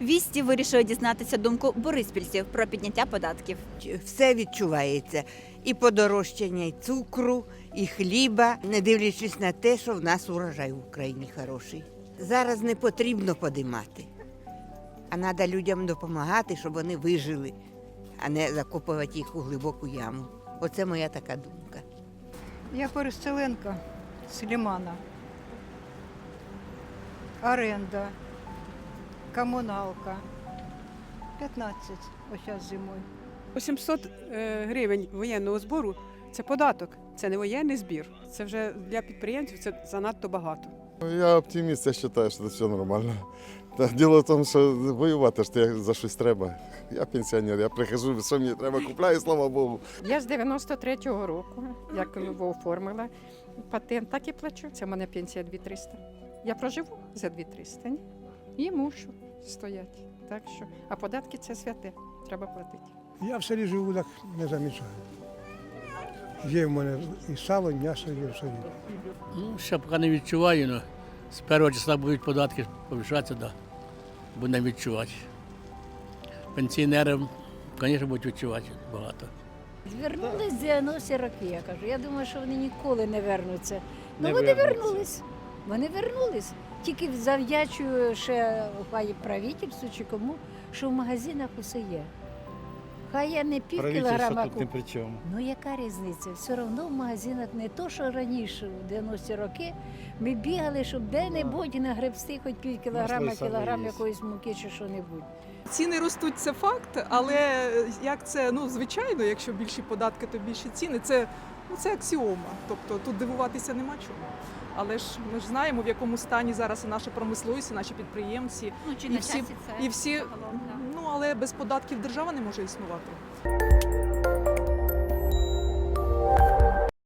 Вісті вирішили дізнатися думку бориспільців про підняття податків. все відчувається. І подорожчання і цукру, і хліба, не дивлячись на те, що в нас урожай в Україні хороший. Зараз не потрібно подимати, а треба людям допомагати, щоб вони вижили, а не закопувати їх у глибоку яму. Оце моя така думка. Я переселенка з Лімана. Оренда, комуналка. 15 ось зараз зимою. 800 е, гривень воєнного збору це податок, це не воєнний збір. Це вже для підприємців це занадто багато. Я оптиміст, я вважаю, що це все нормально. Та діло в тому, що воювати ж те за щось треба. Я пенсіонер, я прихожу, що мені треба, купляю, слава Богу. Я з 93-го року, як його оформила патент, так і плачу. Це в мене пенсія 2300. Я проживу за 2300, ні? І мушу стояти. Так що, а податки це святе, треба платити. Я в селі живу, так не замічаю. Є в мене і сало, і м'ясо є в селі. Ну, ще поки не відчуваю, але з першого числа будуть податки повищатися, да. Будемо відчувати. Пенсіонерам, звісно, будуть відчувати багато. Звернулись з 90 роки, я кажу. Я думаю, що вони ніколи не вернуться. Ну вони вернуться. вернулись. Вони вернулись. Тільки завдячую ще хай правительству чи кому, що в магазинах усе є. Хай я не пів кілограма тут не при чому. Ну яка різниця? Все одно в магазинах не то, що раніше, в 90-ті роки, ми бігали, щоб де-небудь нагребсти хоч пів кілограма, і кілограм якоїсь муки чи що-небудь. Ціни ростуть, це факт, але як це, ну звичайно, якщо більші податки, то більші ціни. Це, ну, це аксіома. Тобто тут дивуватися нема чому. Але ж ми ж знаємо, в якому стані зараз і наша промисловість, і наші підприємці, Ну чи І всі- і всі, ну але без податків держава не може існувати.